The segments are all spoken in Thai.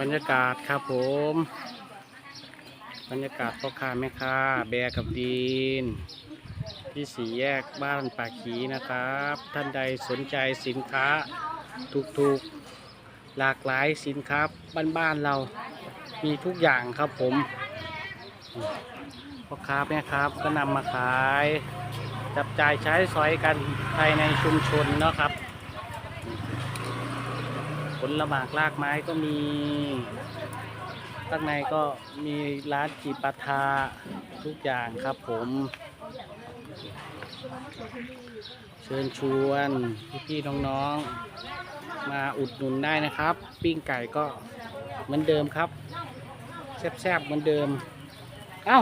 บรรยากาศครับผม บรรยากาศพ่อค้าแม่ค้าแบร์กับดีนที่สี่แยกบ้านป่าขีนะครับ ท่านใดสนใจสินค้าถูกๆ หลากหลายสินค้าบ้านๆเรามีทุกอย่างครับผมพ่อค้าแม่ค้าก็นำมาขาย จับจ่ายใช้สอยกันภายในชุมชนเนาะครับ ลละหมากลากไม้ก็มีข้างในก็มีร้านจีปาทาทุกอย่างครับผม เชิญชวนพี่ๆน้องๆ มาอุดหนุนได้นะครับ ปิ้งไก่ก็เหมือนเดิมครับ แซ่บๆเหมือนเดิม เอ้า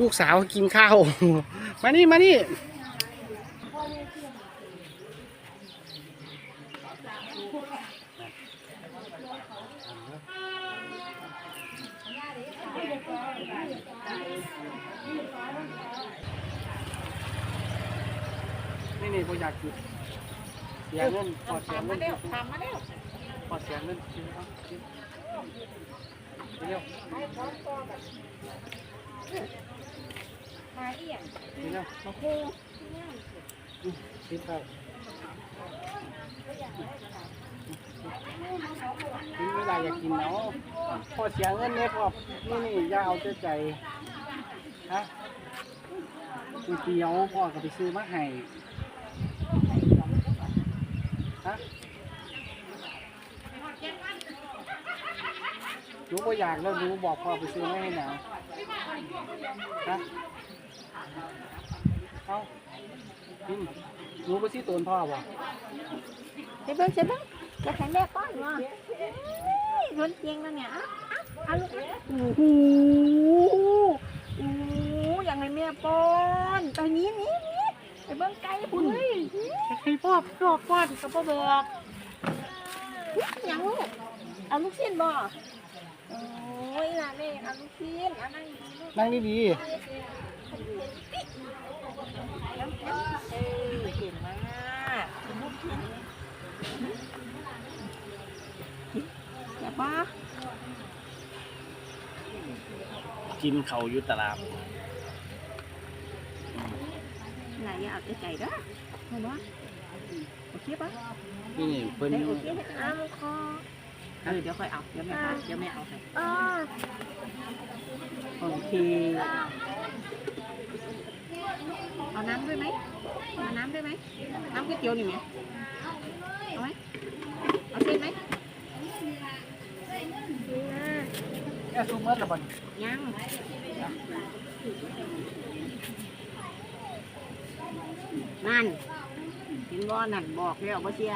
ลูกสาวกินข้าว มานี่ มานี่ นี่นี่ผมอยากกินเสียเงินพอเสียเงินทำมาแล้วพอเสียเงินกินเอากินเร็วมาเอี่ยงกินเร็วมาคู่กินข้าวกินไม่ได้อยากกินเนาะพอเสียเงินเนี่ยพอนี่นี่อย่าเอาใจใจฮะก๋วยเตี๋ยวพ่อก็ไปซื้อมาให้ฮะ หนูก็อยากแล้วหนูบอกพ่อไปซื้อไมาให้หนาวฮะเอากินหนูไปซื้อตูนพ่อบ่ใช่เบิ้งใช่เบิ้งจะแข็งแรงก้อนวะรุนเจียงแล้วเนี่ยอะอะเอาลูกนะโอ้โหโอ้โหอย่างไรแม่ป้อนตอนนี้นี่นี่ไปเบิ้งไก่คุณเฮ้ย ให้พ่อพ่อป้อนกับพ่อบอกยังลูกเอาลูกชิ้นบ่โอ้ยล่ะแม่เอาลูกชิ้นเอานั่งดีๆลูกนั่งดีเออเก่งมากลูกชิ้นอย่าบ้าๆกินเขาวอยู่ตลาดไหนอย่าเอาใจใจเด้อเห็นปะโอ เคปะนี่นี่เพิ่น ได้โอเคให้อ้ามคอเออเดี๋ยวค่อยเอาเดี๋ยวแม่เอาเดี๋ยวแม่เอาให้โอเคเอาน้ำด้วยไหมเอาน้ำด้วยไหมน้ำก๋วยเตี๋ยวนี่ไหมเอาไหมเอาเส้นไหมแค่ซุมเมอร์ละบันยังนั่นเห็น บ่นั่นบอกแล้วบ่เสีย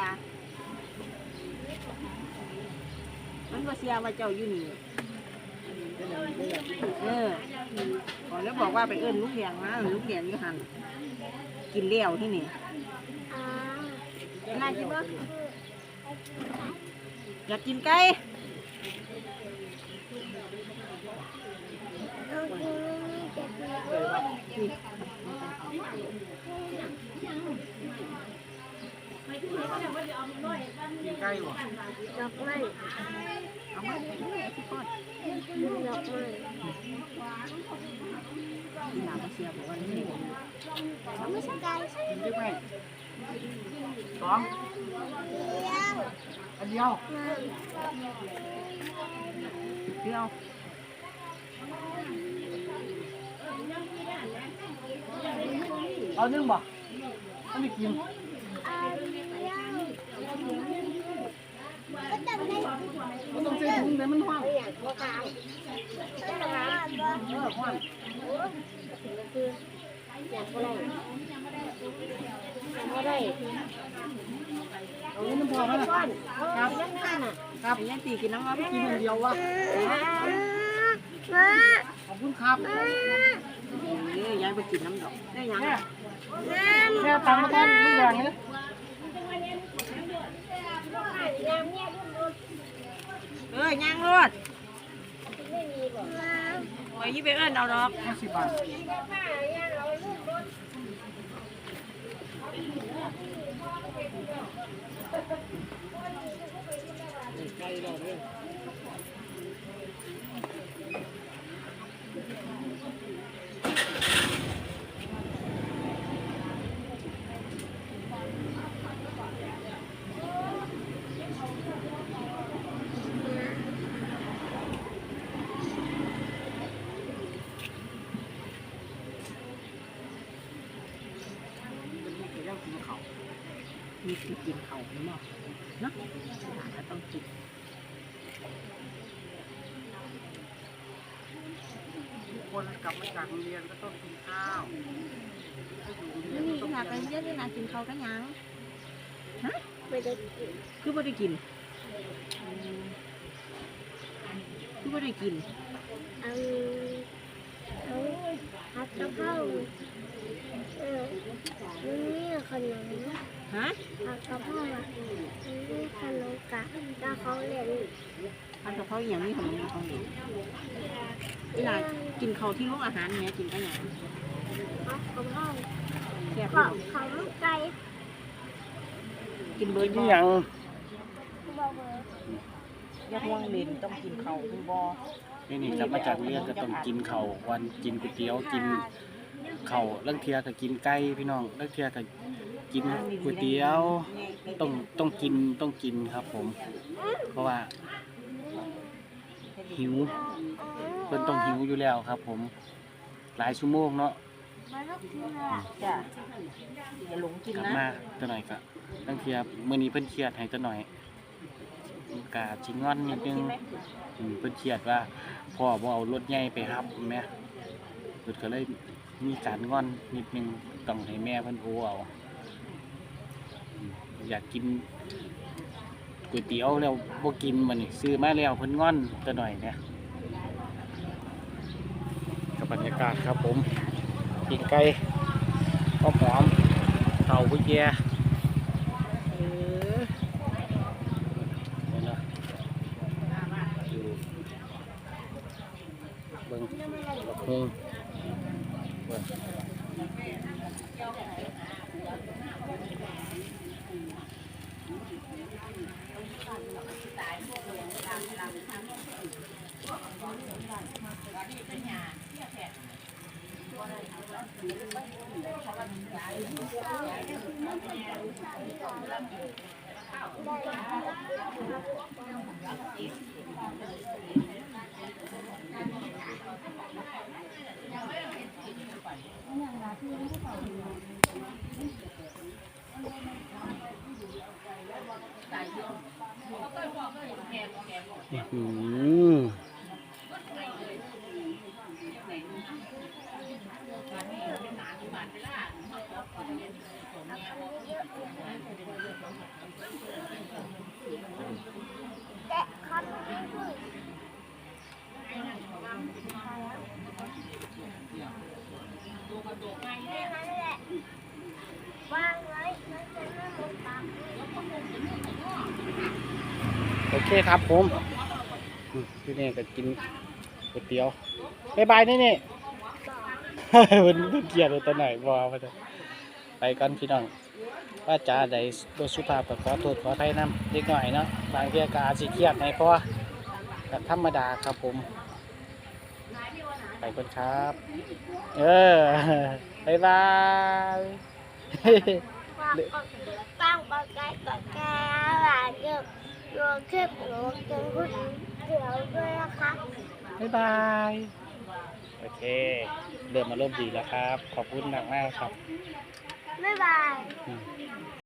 มันบ่เสียว่าเจ้าอยู่นี่เออขอแล้วบอกว่าไปเอิ้นลูกแดงนะลูกแดงอยู่หันกินเลี้ยวที่นี่น่ากินบ่อยากกินไก่กิน ใกล้บ่ดอกไม้เอามาให้ดูสิก่อนดอกไม้ที่หนาบ่เสี มันต้องใส่ถุงเลยมันห้องอย่างตัวกลางต้องมาเออห้องอย่างอะไรอะไรเอาเงินน้ำพอมานะก้อนครับยังนั่นน่ะครับยังตีกินน้ำมันกินอันเดียววะมาขอบคุณครับเออยายไปกินน้ำดอกได้ยังแม่แม่ตังค์มาทอนทุกอย่างเลย อ้ยย่างรถโอ้ยยี่ไปเอิ้นเอาดอกห้าสิบบาทใกล้แล้วเนี่ย วิธีกินเขาเนาะ เนาะก็ต้องกินทุกคนกลับมาจากโรงเรียนก็ต้องกินข้าวนี่นี่ค่ะเป็นเยอะนี่นะกินเขาก็ยังไม่ได้กินคือไม่ได้กินคือไม่ได้กินเอาเอาผัดกะเพราเออมันมีขนม ฮะผัดกะเพราอะมันมีขนมกะแล้วเขาเรียนอันกับเขาอหย่างนี้ของมันของเด็กเวลากินเขาที่โรงอาหารเนี่ยกินก็ยังผัดกะเพราแซ่บขอขอลูกไก่กินเบิร์ดกินบ่หยังบอกเบอร์อย่าห่วงเลนต้องกินเขาคุณบ่นี่นี่กลับมาจากโรงเรียนก็ต้องกินข้าววันกินก๋วยเตี๋ยวกินข้าวเรื่องเทียก็กินไก่พี่น้องเรื่องเทียก็ กินก๋วยเตี๋ยวต้องต้องกินต้องกินครับผม เพราะว่า หิวเพิ่นต้องหิวอยู่แล้วครับ ผม หลายชั่วโมงเนาะมาลูกกินเลยจ้ะอย่าหลงกินกลับนะมาตัวหน่อยก็ตั้งเทียมื้อนี้เพิ่นเครียดให้ตัวหน่อยกาจิงงอนนิดนึงอืมเพิ่นเครียดว่าพ่อบ่เอารถใหญ่ไปรับแม่เพิ่นก็เลยมีการงอนนิดนึงต้องให้แม่เพิ่นโอเอา อืมอยากกินก๋วยเตี๋ยวแล้วบ่กินมันนี่ซื้อมาแล้วเพิ่นงอนตัวหน่อยเนี่ยกับบรรยากาศครับผมกินไก่หอมหอมๆเต่าบุญแยเออเห็นแล้วอยู่เบิ่งบักฮุงเบิ่ง อื้อหือ แกะคอนไม่พูดวางไว้แล้วจะนั่งบนตัก โอเคครับผมอืมพี่นี่ก็กินก๋วยเตี๋ยวบายบายนี่นี่เพิ่นเพิ่นเกลียดเลยตัวไหนบ่ว่าไปกันพี่น้องว่าจาใดบ่สุภาพก็ขอโทษขออภัยนำเด็กหน่อยเนาะบางเที่ยก็อาจสิเครียดในเพราะว่าก็ธรรมดาครับผม ไปกันครับ เออบ๊ายบายฝากกดตั้งกดไลค์กดแชร์หลายเยอะรวมคลิปหนูกินก๋วยเตี๋ยวด้วยนะคะบ๊ายบาย โอเค เริ่มมาร่มณ์ดีแล้วครับ ขอบคุณมากมากๆครับ บ๊ายบายอืม